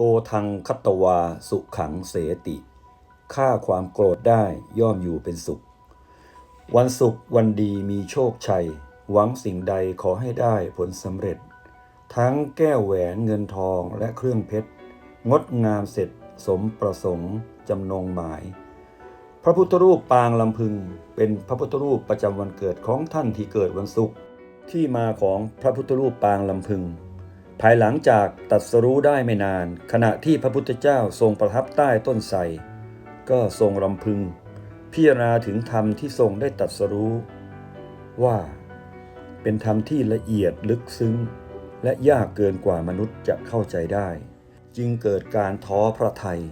กทังคัตตวาสุขังเสติฆ่าความโกรธได้ย่อมอยู่เป็นสุข วันสุขวันดีมีโชคชัย หวังสิ่งใดขอให้ได้ผลสำเร็จ ทั้งแก้วแหวนเงินทองและเครื่องเพชร งดงามเสร็จสมประสงค์จำนงหมาย พระพุทธรูปปางลำพึง เป็นพระพุทธรูปประจำวันเกิดของท่านที่เกิดวันศุกร์ที่มาของพระพุทธรูปปางลำพึง ภายหลังจากตัดสรู้ได้ไม่นาน ขณะที่พระพุทธเจ้าทรงประทับใต้ต้นไทรก็ทรงรำพึง พิจารณาถึงธรรมที่ทรงได้ตัดสรู้ ว่าเป็นธรรมที่ละเอียดลึกซึ้ง และยากเกินกว่ามนุษย์จะเข้าใจได้ จึงเกิดการท้อพระทัย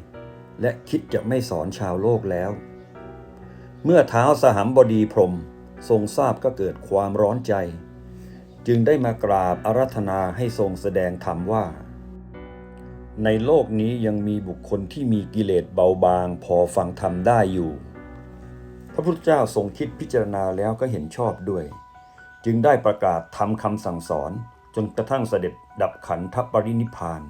และคิดจะไม่สอนชาวโลกแล้ว เมื่อเท้าสหัมบดีพรมทรงทราบก็เกิดความร้อนใจ จึงได้มากราบอารัธนาให้ทรงแสดงธรรมว่า ในโลกนี้ยังมีบุคคลที่มีกิเลสเบาบางพอฟังธรรมได้อยู่ พระพุทธเจ้าทรงคิดพิจารณาแล้วก็เห็นชอบด้วย จึงได้ประกาศทำคำสั่งสอนจนกระทั่งเสด็จดับขันธปรินิพพาน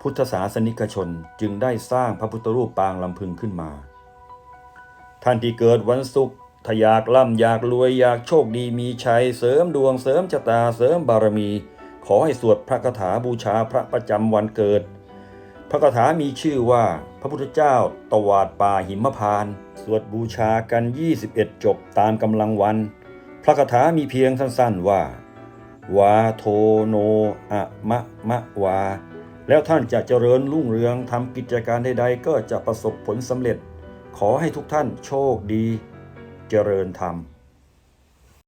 พุทธศาสนิกชนจึงได้สร้างพระพุทธรูปปางลำพึงขึ้นมา ท่านที่เกิดวันศุกร์ ถ้าอยากร่ำอยากรวยอยากโชคดีมีชัยเสริมดวงเสริมชะตาเสริมบารมี ขอให้สวดพระคาถาบูชาพระประจำวันเกิด พระคาถามีชื่อว่า พระพุทธเจ้าตวาดป่าหิมพาน สวดบูชากัน 21 จบตามกำลังวัน พระคาถามีเพียงสั้นๆว่า วาโทโนอะมะมะวา แล้วท่านจะเจริญรุ่งเรืองทำกิจการใดๆ ก็จะประสบผลสำเร็จ ขอให้ทุกท่านโชคดี เจริญธรรม